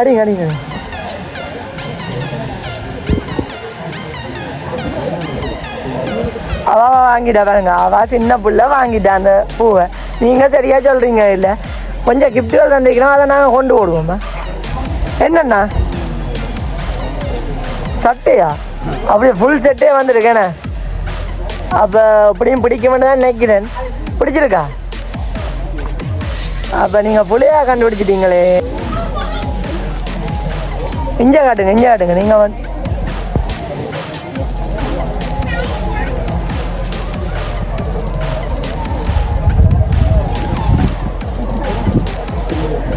அடிங்க அடிங்க. அவ வாங்கிட்டா பாருங்க. அவ சின்ன புள்ள வாங்கிட்டா அந்த பூவை. நீங்கள் சரியாக சொல்கிறீங்க இல்லை? கொஞ்சம் கிஃப்ட்டுகள் தந்திக்கிறோம் அதை நாங்கள் கொண்டு போடுவோம்மா என்னண்ணா? சட்டையா? அப்படியே ஃபுல் செட்டே வந்துருக்கேண்ணே அப்போ இப்படியும் பிடிக்குமென்னு தான் நினைக்கிறேன். பிடிச்சிருக்கா? அப்போ நீங்கள் புள்ளையாக கண்டுபிடிச்சிட்டீங்களே. இங்கே காட்டுங்க இங்கே காட்டுங்க. நீங்கள் வந்து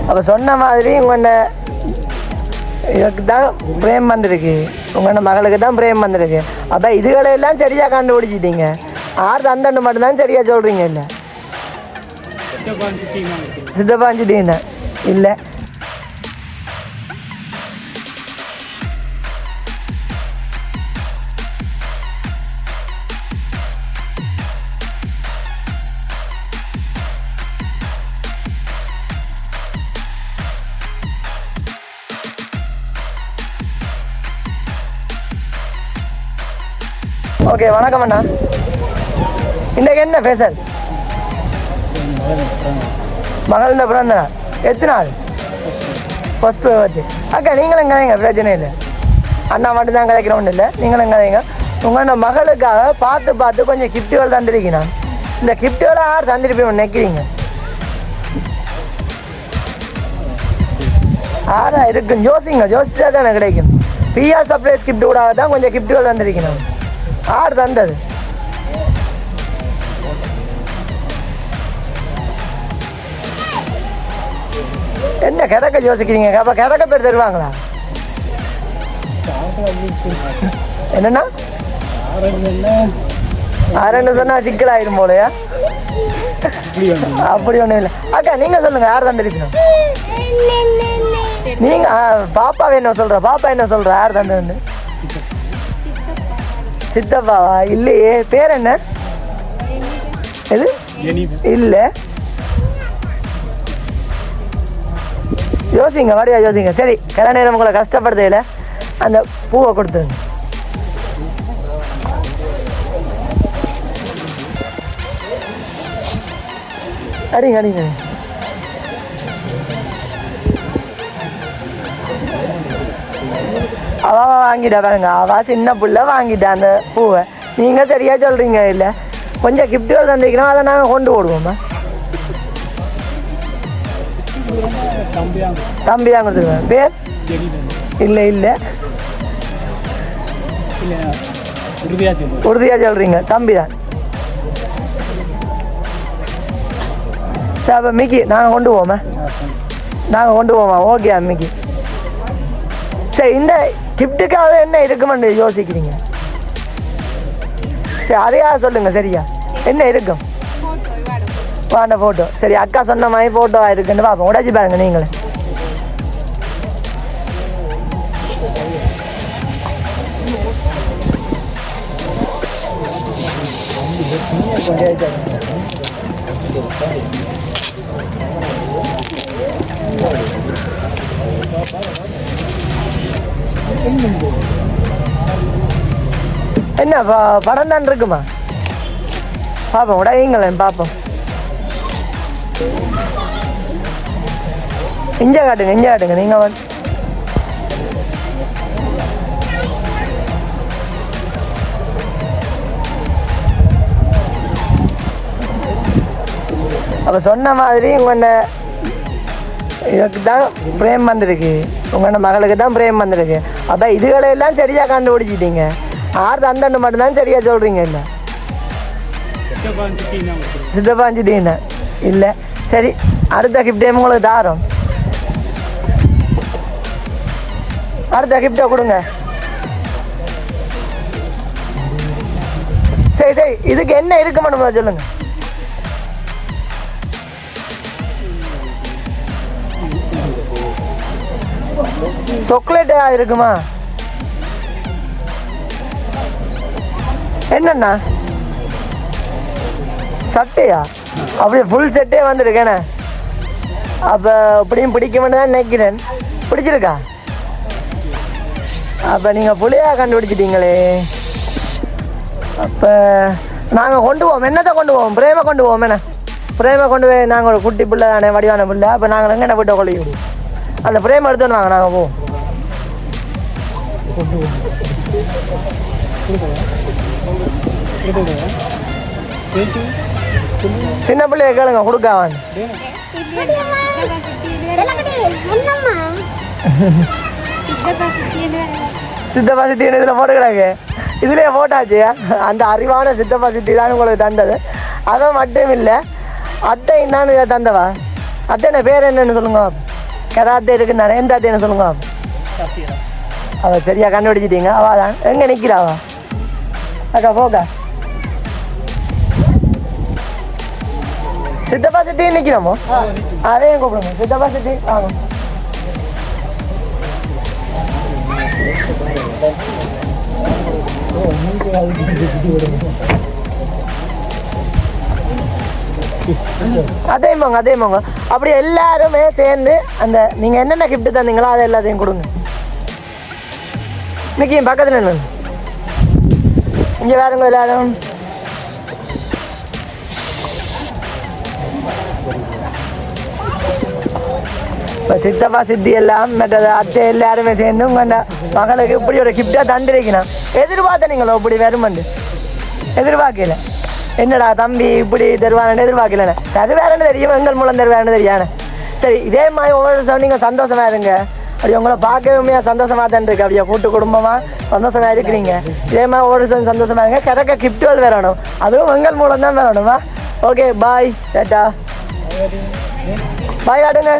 அப்போ சொன்ன மாதிரி உங்கள்ட இதுக்கு தான் பிரேம் வந்திருக்கு. உங்களோட மகளுக்கு தான் பிரேம் வந்திருக்கு. அப்போ இதுகளை எல்லாம் சரியாக கண்டுபிடிச்சிட்டீங்க. ஆறு அந்தண்டு மட்டும்தான் சரியாக சொல்கிறீங்க இல்லை? சித்தப்பாஞ்சிட்டீங்க இல்லை. ஓகே வணக்கம் அண்ணா. இன்றைக்கு என்ன ஃபேஷன் மகள் இந்த பிறந்த நாள். எத்தனை நாள்? ஃபஸ்ட் பர்த்டே அக்கா நீங்களும் கதைங்க பிரச்சனை இல்லை. அண்ணா மட்டும் தான் கதைக்கிறோம் இல்லை. நீங்களும் கதைங்க. உங்களோட மகளுக்காக பார்த்து பார்த்து கொஞ்சம் கிஃப்ட்டுகள் தந்திருக்கீங்க. இந்த கிஃப்ட்டுகளை யார் தந்திருப்பீங்க நினைக்கிறீங்க? ஆறா இருக்கும். ஜோசிங்க ஜோசிச்சா தானே கிடைக்கும். பிஆர் சப்ளைஸ் கிஃப்ட் கூட தான் கொஞ்சம் கிஃப்ட்டுகள் தந்திருக்கணும் ஆறு தந்தது. என்ன கிடக்க யோசிக்கிறீங்க? அப்போ கிடக்க பேர் தருவாங்களா? என்னண்ணா அரண்டு சொன்னா சிக்கலாயிரும் போலயா? அப்படி ஒன்றும் இல்லை. அக்கா நீங்கள் சொல்லுங்க யார் தந்திருக்கணும் நீங்க பாப்பாவை பாப்பா என்ன சொல்ற? பாப்பா என்ன சொல்ற? யார் தந்தது சித்தப்பாவா இல்லையே பேர் என்ன? எது? இல்ல. யோசிங்க வரையா யோசிங்க. சரி கிள நேரம் உங்களை கஷ்டப்படுத்தையில அந்த பூவை கொடுத்துருங்க. அடிங்க அடிங்க. அவள் வாங்கிட்டா பாருங்க. அவள் சின்ன புள்ள வாங்கிட்டா அந்த பூவை. நீங்கள் சரியாக சொல்கிறீங்க இல்லை? கொஞ்சம் கிஃப்ட்டுகள் தந்திக்கிறோம் அதை நாங்கள் கொண்டு போடுவோம்மா தம்பி தான் கொடுத்துருவேன் பேர்? இல்லை இல்லை. உறுதியாக சொல்கிறீங்க தம்பி தான் சரி அப்போ மிக்கி நாங்கள் கொண்டு போவோமே? நாங்கள் கொண்டு போவோமா? Okay Mickey. சரி இந்த கிஃப்ட்டுக்காக என்ன இருக்குமென்னு யோசிக்கிறீங்க? சரி அதையா சொல்லுங்க சரியா? என்ன இருக்கும்? வாண்ட ஃபோட்டோ சரி அக்கா சொன்ன மாதிரி ஃபோட்டோவா இருக்குன்னு பார்ப்போம். உடைச்சி பாருங்க நீங்களே. என்ன ப- படம் தான் இருக்குமா? பார்ப்போம் உடையுங்களேன் பார்ப்போம் இஞ்ச காட்டுங்க இஞ்ச காட்டுங்க நீங்கள் வந்து. அப்போ சொன்ன மாதிரி உங்கள்ட இதுக்கு தான் பிரேம் வந்திருக்கு. உங்களோட மகளுக்கு தான் பிரேம் வந்திருக்கு. அப்போ இதுகளை எல்லாம் சரியாக கண்டுபிடிச்சிட்டீங்க. ஆறு தந்தண்டு மட்டும்தான் சரியாக சொல்கிறீங்க இல்லை? சித்தப்பாஞ்சிட்டீங்க இல்லை. சரி அடுத்த கிஃப்டே உங்களுக்கு தாரோம். அடுத்த கிஃப்டை கொடுங்க. சரி சரி இதுக்கு என்ன இருக்க மாட்டோம் சொல்லுங்கள் சாக்லேட்டா இருக்குமா? என்னண்ணா? சட்டையா? அப்படியே ஃபுல் செட்டே வந்துருக்கேண்ண அப்போ இப்படியும் பிடிக்க தான் நினைக்கிறேன். பிடிச்சிருக்கா? அப்போ நீங்கள் புளியா கண்டுபிடிச்சிட்டீங்களே. அப்போ நாங்கள் கொண்டு போவோம். என்னத்தை கொண்டு போவோம்? பிரேமை கொண்டு போவோம் என்ன? பிரேமை கொண்டு போய் நாங்கள் ஒரு குட்டி பிள்ளை தானே வடிவான பிள்ளை. அப்போ நாங்கள் எங்கே என்ன போய்ட்டு கொள்ளி அந்த ஃப்ரேம் எடுத்துன்னு வாங்க நாங்கள் போவோம் சின்ன பிள்ளைய கேளுங்க கொடுக்காவான் சித்தப்பா சித்தி இதில் போட்டு கிடக்கு இதுலேயே போட்டாச்சு. அந்த அறிவான சித்தப்பா சித்தி தான் உங்களுக்கு தந்தது. அதுவும் மட்டும் இல்லை அத்தை என்னான்னு தந்தவா? அத்தை என்ன பேர் என்னன்னு சொல்லுங்க. கதா அத்தை இருக்குன்னு எந்த அத்தைன்னு சொல்லுங்க. அவ சரியா கண்டுபிடிச்சிட்டீங்க. அவ தான் எங்கே நிற்கிறாவா அக்கா போக்கா. சித்தப்பா சித்தி நிற்கிறோமோ அதையும் கூப்பிடுங்க. சித்தப்பா சித்தி வாங்க. அதே மாங்க அதே மாங்க. அப்படி எல்லாருமே சேர்ந்து அந்த நீங்கள் என்னென்ன கிஃப்ட் தந்தீங்களோ அதை எல்லாத்தையும் கொடுங்க. இன்னைக்கு என் பக்கத்தில் என்ன இங்கே வேறுங்க எல்லாரும். இப்போ சித்தப்பா சித்தி எல்லாம் மற்றது அத்தை எல்லாருமே சேர்ந்து உங்கள் மகளுக்கு இப்படி ஒரு கிஃப்டாக தந்துருக்கணும் எதிர்பார்த்த நீங்களோ இப்படி வருமண்டு எதிர்பார்க்கல. என்னடா தம்பி இப்படி தருவானு எதிர்பார்க்கல வேறேன்னு தெரியும்? எங்கள் மூலம் தருவாருன்னு தெரியானே சரி இதே மாதிரி ஒவ்வொரு சார் நீங்கள் சந்தோஷமா இருங்க. அப்படி உங்களை பார்க்கவே சந்தோஷமா தான் இருக்கு. அப்படியே கூட்டு குடும்பமாக சந்தோஷமா இருக்கிறீங்க. இதே மாதிரி ஒவ்வொரு சார் சந்தோஷமா இருங்க. கிடக்க கிஃப்ட்டுகள் வரணும் அதுவும் எங்கள் மூலம் தான் வரணுமா ஓகே பாய் டேட்டா. பாய் ஆடுங்க